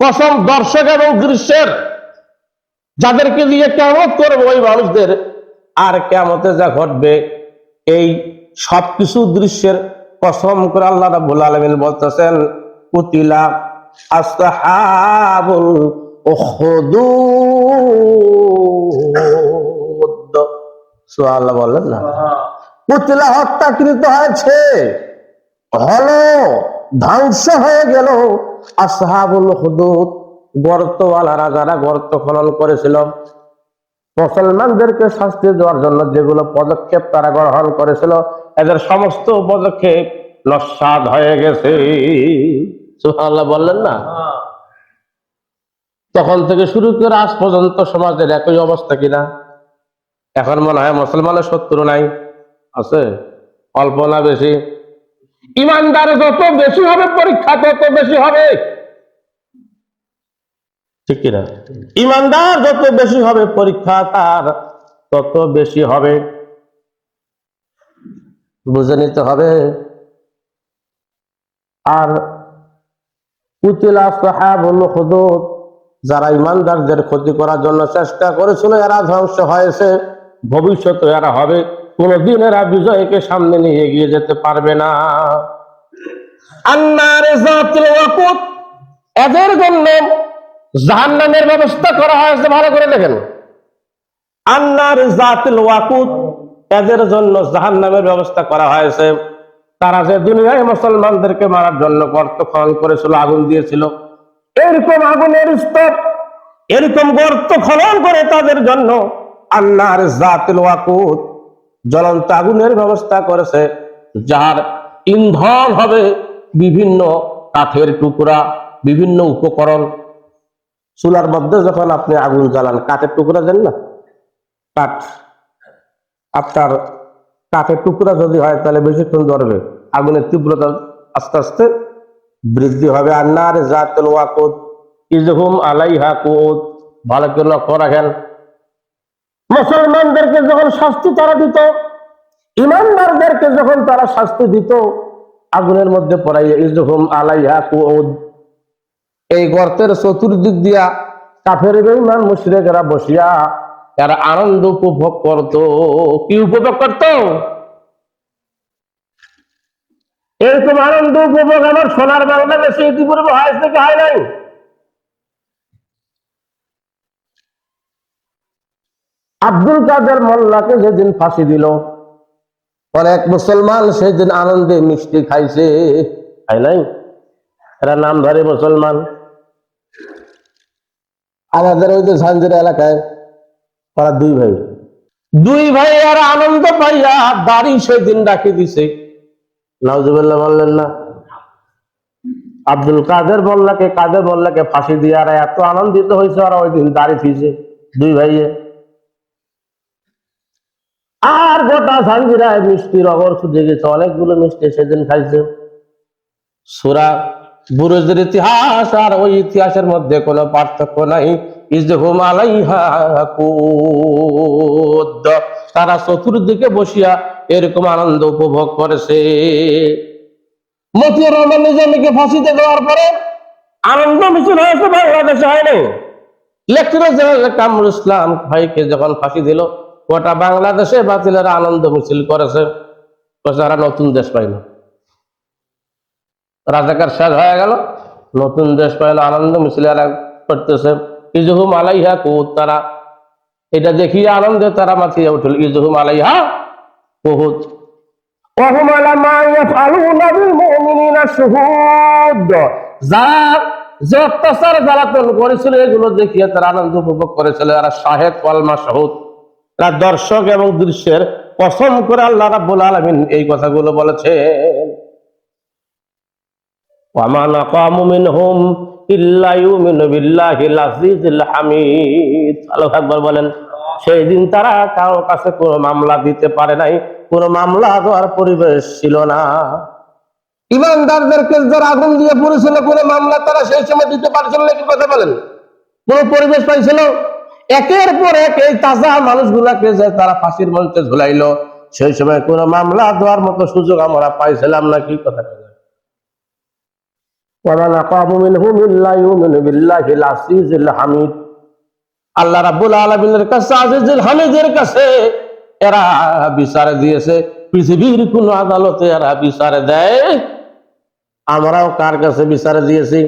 কসম দর্শক এবং দৃশ্যের। যাদেরকে দিয়ে কেমন করব ওই মানুষদের, আর কেমতে যা ঘটবে, এই সবকিছু দৃশ্যের কসম করে আল্লাহ রাব্বুল আলামিন বলতেছেন, কুতিলা আসহাবুল সুবহানাল্লাহ বলেন না। কুতিলা হত্যাকৃত হয়েছে। হলো ধ্বংস হয়ে গেল। আসহাবুল হুদুদ গর্তওয়ালারা যারা গর্ত খনন করেছিল মুসলমানদেরকে শাস্তি দেওয়ার জন্য যেগুলো পদক্ষেপ তারা গ্রহণ করেছিল এদের সমস্ত পদক্ষেপ নস্বাদ হয়ে গেছে। সুবহানাল্লাহ বললেন না? তখন থেকে শুরু করে আজ পর্যন্ত সমাজের একই অবস্থা কিনা? এখন মনে হয় মুসলমানের শত্রু নাই। আছে? অল্প না বেশি? ইমানদার যত বেশি হবে, পরীক্ষা তত বেশি হবে। ঠিক কিনা? ইমানদার যত বেশি হবে, পরীক্ষা তার তত বেশি হবে। বুঝে নিতে হবে। আর যারা ইমানদারদের ক্ষতি করার জন্য চেষ্টা করেছিল, এরা ধ্বংস হয়েছে। ভবিষ্যতে এরা হবে। কোনদিন এরা বিজয়কে সামনে নিয়ে এগিয়ে যেতে পারবে না। আন্নারে জাতিল এদের জন্য জাহান্নামের ব্যবস্থা করা হয়েছে ভালো করে দেখেন। আন্নার জাতিল এদের জন্য জাহান্নামের ব্যবস্থা করা হয়েছে। তারা যে দুনিয়ায় মুসলমানদেরকে মারার জন্য গর্ত খনন করেছিল, আগুন দিয়েছিল, এরকম আগুনের স্তর এরকম গর্ত খনন করে তাদের জন্য আল্লাহর জাতিল ওয়াকুত জ্বলন্ত আগুনের ব্যবস্থা করেছে, যার ইন্ধন হবে বিভিন্ন কাঠের টুকরা, বিভিন্ন উপকরণ। চুলার মধ্যে যখন আপনি আগুন জ্বালান, কাঠের টুকরা দেন না? কাঠ। আপনার কাঠের টুকরা যদি হয়, তাহলে বেশিক্ষণ ধরবে। আগুনের তীব্রতা আস্তে আস্তে বৃদ্ধি হবে। আর না আন্নার জাতুল ওয়াকুদ ইজহুম আলাইহা কুদ ভালো করে লক্ষ্য রাখেন। মুসলমানদেরকে যখন শাস্তি তারা দিত, ইমানদারদেরকে যখন তারা শাস্তি দিত, আগুনের মধ্যে পড়াইয়া আলাইহা কুদ এই গর্তের চতুর্দিক দিয়া কাফের বেঈমান মুশরিকরা বসিয়া এরা আনন্দ উপভোগ করত। কি উপভোগ করত? এরকম আনন্দ উপভোগ আমার সোনার বাংলাদেশে ইতিপূর্বে হয় থেকে হয় নাই? আব্দুল কাদের মোল্লাকে যেদিন ফাঁসি দিল অনেক মুসলমান সেদিন আনন্দে মিষ্টি খাইছে। খাই নাই? এরা নামধারী মুসলমান। আমাদের ওই যে ঝাঞ্জিরা এলাকায় তারা দুই ভাই। দুই ভাই আর আনন্দ পাইয়া দাড়ি সেদিন ডাকি দিছে। নাউজুবিল্লাহ বললেন না। আব্দুল কাদের মোল্লাকে কাদের মোল্লাকে ফাঁসি দিয়ে আর এত আনন্দিত হয়েছে আর ওই দিন দাড়ি ফিছে দুই ভাইয়ে। আর গোটা ঝাঞ্জিরায় মিষ্টির অগর খুঁজে গেছে। অনেকগুলো মিষ্টি সেদিন খাইছে। সুরা বুরুজের ইতিহাস আর ওই ইতিহাসের মধ্যে কোনো পার্থক্য নাই। তারা চতুর্দিকে বসিয়া এরকম আনন্দ উপভোগ করেছে। মতিউর রহমান নিজামীকে ফাঁসিতে দেওয়ার পরে আনন্দ মিছিল হয়েছে, বাংলাদেশে হয়নি। লেফটেন্যান্ট জেনারেল কামরুল ইসলাম ভাইকে যখন ফাঁসি দিল গোটা বাংলাদেশে বাতিলের আনন্দ মিছিল করেছে যারা নতুন দেশ পাইল রাজাকার শেষ হয়ে গেল নতুন দেশ পাইল আনন্দ মিছিল এরা করতেছে ইজহুম আলাইহা কুহুত তারা এটা দেখিয়ে আনন্দে তারা মাথিয়ে উঠল ইজহুম আলাইহা কুহুত وهم على ما يفعلون بالمؤمنين شهود যারা যে অত্যাচার জ্বালাতন করেছিল এগুলো দেখিয়ে তারা আনন্দ উপভোগ করেছিল এরা শাহেদ কলমা শাহুদ এরা দর্শক এবং দৃশ্যের কসম করে আল্লাহ রাব্বুল আলামিন এই কথাগুলো আকবার বলেন, সেই দিন তারা কারও কাছে কোনো মামলা দিতে পারে নাই, কোনো মামলা দেওয়ার পরিবেশ ছিল না। ইমানদারদেরকে যারা আগুন দিয়ে পড়েছিল কোনো মামলা তারা সেই সময় দিতে পারছিল না কি কথা বলেন? কোন পরিবেশ পাইছিল? একের পর এক এই তাজা মানুষগুলাকে যে তারা ফাঁসির মঞ্চে ঝুলাইলো, সেই সময় কোনো মামলা দেওয়ার মতো সুযোগ আমরা পাইছিলাম না, কি কথা আল্লাহ কাছে হামিদের কাছে এরা বিচারে দিয়েছে। আদালতে এরা বিচারে দেয়। আমরাও কার কাছে বিচারে দিয়েছি?